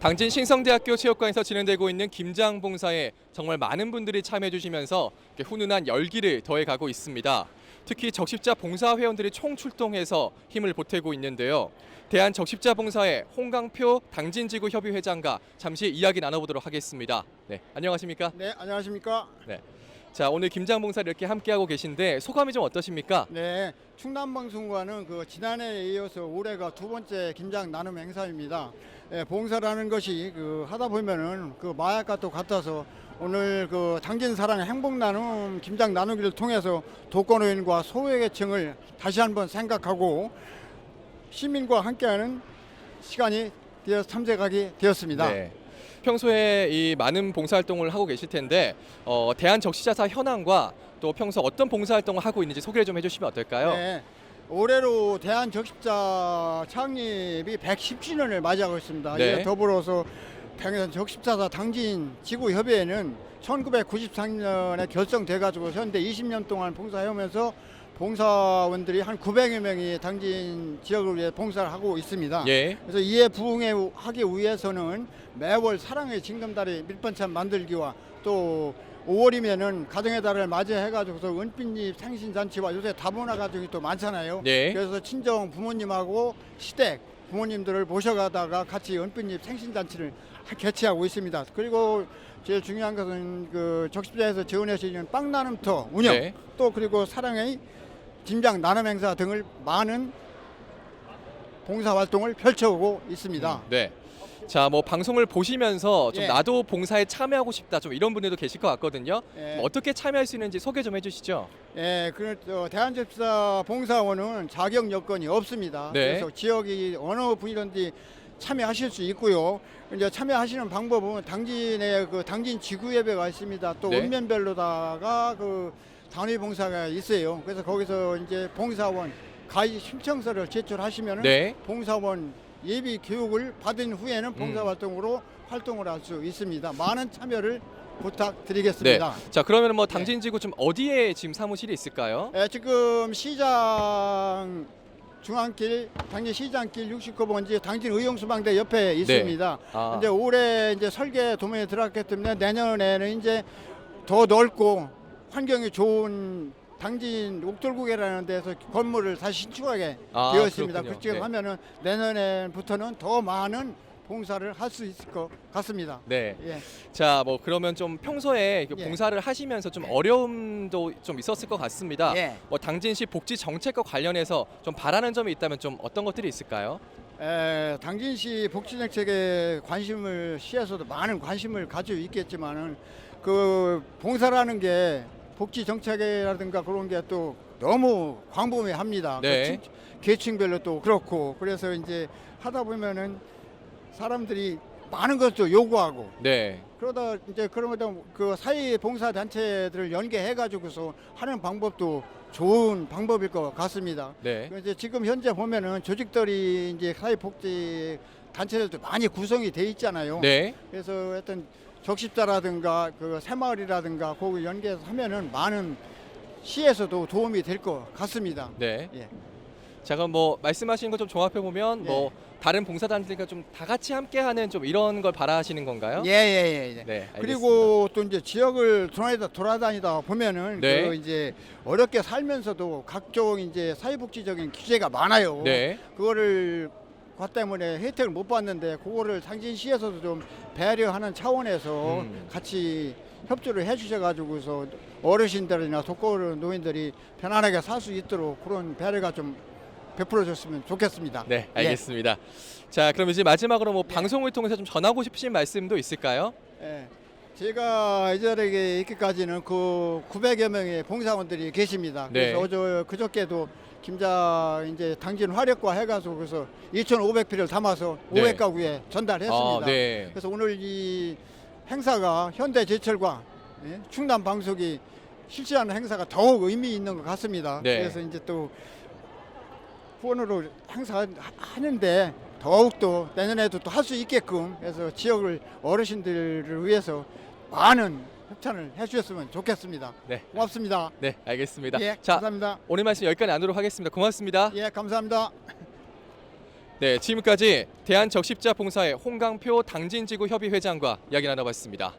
당진 신성대학교 체육관에서 진행되고 있는 김장 봉사에 정말 많은 분들이 참여해 주시면서 훈훈한 열기를 더해 가고 있습니다. 특히 적십자 봉사 회원들이 총 출동해서 힘을 보태고 있는데요. 대한 적십자 봉사회 홍강표 당진지구 협의 회장과 잠시 이야기 나눠보도록 하겠습니다. 네, 안녕하십니까? 네, 안녕하십니까? 자, 오늘 김장 봉사를 이렇게 함께하고 계신데 소감이 좀 어떠십니까? 네, 충남방송과는 그 지난해에 이어서 올해가 두 번째 김장 나눔 행사입니다. 예, 봉사라는 것이 그 하다 보면은 그 마약과 또 같아서 오늘 그 당진 사랑 행복 나눔 김장 나누기를 통해서 독거노인과 소외계층을 다시 한번 생각하고 시민과 함께하는 시간이 되어 참석하게 되었습니다. 네. 평소에 이 많은 봉사활동을 하고 계실 텐데 어, 대한적시자사 현황과 또 평소 어떤 봉사활동을 하고 있는지 소개를 좀 해주시면 어떨까요? 네. 올해로 대한적십자 창립이 110주년을 맞이하고 있습니다. 네. 이에 더불어서 대한적십자사 당진 지구협의회는 1993년에 결성돼가지고 현재 20년 동안 봉사해오면서 봉사원들이 한 900여 명이 당진 지역을 위해 봉사를 하고 있습니다. 예. 그래서 이에 부응하기 위해서는 매월 사랑의 징검다리 밀반찬 만들기와 또 5월이면은 가정의 달을 맞이해가지고서 은빛잎 생신잔치와 요새 다문화 가정이 또 많잖아요. 네. 그래서 친정 부모님하고 시댁 부모님들을 모셔가다가 같이 은빛잎 생신잔치를 하- 개최하고 있습니다. 그리고 제일 중요한 것은 그 적십자에서 지원해 주시는 빵 나눔터 운영 네. 또 그리고 사랑의 김장 나눔 행사 등을 많은 봉사 활동을 펼쳐오고 있습니다. 네. 자, 뭐 방송을 보시면서 좀 예. 나도 봉사에 참여하고 싶다 좀 이런 분들도 계실 것 같거든요. 예. 뭐 어떻게 참여할 수 있는지 소개 좀 해주시죠. 예, 그 어, 대한접사 봉사원은 자격 여건이 없습니다. 네. 그래서 지역이 어느 분이든지 참여하실 수 있고요. 이제 참여하시는 방법은 당진에 그 당진 지구 예배가 있습니다. 또 네. 읍면별로다가 그 단위 봉사가 있어요. 그래서 거기서 이제 봉사원 가입 신청서를 제출하시면은 네. 봉사원 예비 교육을 받은 후에는 봉사 음. 활동으로 활동을 할 수 있습니다. 많은 참여를 네. 부탁드리겠습니다. 자, 그러면 뭐 당진지구 좀 어디에 지금 사무실이 있을까요? 예, 지금 시장 중앙길 당진 시장길 69번지 당진 의용수방대 옆에 있습니다. 아. 이제 올해 이제 설계 도면에 들어갔기 때문에 내년에는 이제 더 넓고 환경이 좋은 당진 옥돌국이라는 데서 건물을 다시 신축하게 아, 되어 있습니다. 그렇군요. 그렇게 네. 하면은 내년에부터는 더 많은 봉사를 할 수 있을 것 같습니다. 네. 예. 자, 뭐 그러면 좀 평소에 그 예. 봉사를 하시면서 좀 어려움도 좀 있었을 것 같습니다. 예. 뭐 당진시 복지 정책과 관련해서 좀 바라는 점이 있다면 좀 어떤 것들이 있을까요? 에, 당진시 복지 정책에 관심을 시에서도 많은 관심을 가지고 있겠지만은 그 봉사라는 게 복지 정책이라든가 그런 게 또 너무 광범위합니다. 네. 그 층- 계층별로 또 그렇고 그래서 이제 하다 보면은 사람들이 많은 것도 요구하고 네. 그러다 이제 그러다 그 사회 봉사 단체들을 연계해 가지고서 하는 방법도 좋은 방법일 것 같습니다. 네. 그 이제 지금 현재 보면은 조직들이 이제 사회 복지 단체들도 많이 구성이 돼 있잖아요. 네. 그래서 하여튼 적십자라든가 그 새마을이라든가 거기 연계해서 하면은 많은 시에서도 도움이 될 것 같습니다. 네. 예. 자 그럼 뭐 말씀하신 거좀 종합해 보면 뭐 예. 다른 봉사단들과 좀 다 같이 함께하는 좀 이런 걸 바라시는 건가요? 예 예 예. 예, 네. 알겠습니다. 그리고 또 이제 지역을 돌아다니다, 돌아다니다 보면은 네. 그 이제 어렵게 살면서도 각종 이제 사회복지적인 규제가 많아요. 네. 그거를 그 때문에 혜택을 못 받는데 그거를 당진시에서도 좀 배려하는 차원에서 음. 같이 협조를 해주셔가지고서 어르신들이나 독거노 노인들이 편안하게 살 수 있도록 그런 배려가 좀 베풀어줬으면 좋겠습니다. 네, 알겠습니다. 자, 그럼 이제 마지막으로 뭐 방송을 통해서 좀 전하고 싶으신 말씀도 있을까요? 예. 제가 이 자리에 있기까지는 그 900여 명의 봉사원들이 계십니다. 네. 그래서 어제 그저께도 김자 이제 당진 화력과 해가지고 그래서 2,500피를 담아서 네. 500가구에 전달했습니다. 아, 네. 그래서 오늘 이 행사가 현대제철과 예, 충남 방송이 실시하는 행사가 더욱 의미 있는 것 같습니다. 네. 그래서 이제 또 후원으로 행사하는데 더욱더 내년에도 또 할 수 있게끔 해서 지역을 어르신들을 위해서 많은 협찬을 해주셨으면 좋겠습니다. 네. 고맙습니다. 네, 알겠습니다. 예, 자, 감사합니다. 오늘 말씀 여기까지 나누도록 하겠습니다. 고맙습니다. 예, 감사합니다. 네, 지금까지 대한적십자봉사회 홍강표 당진지구 협의회장과 이야기 나눠봤습니다.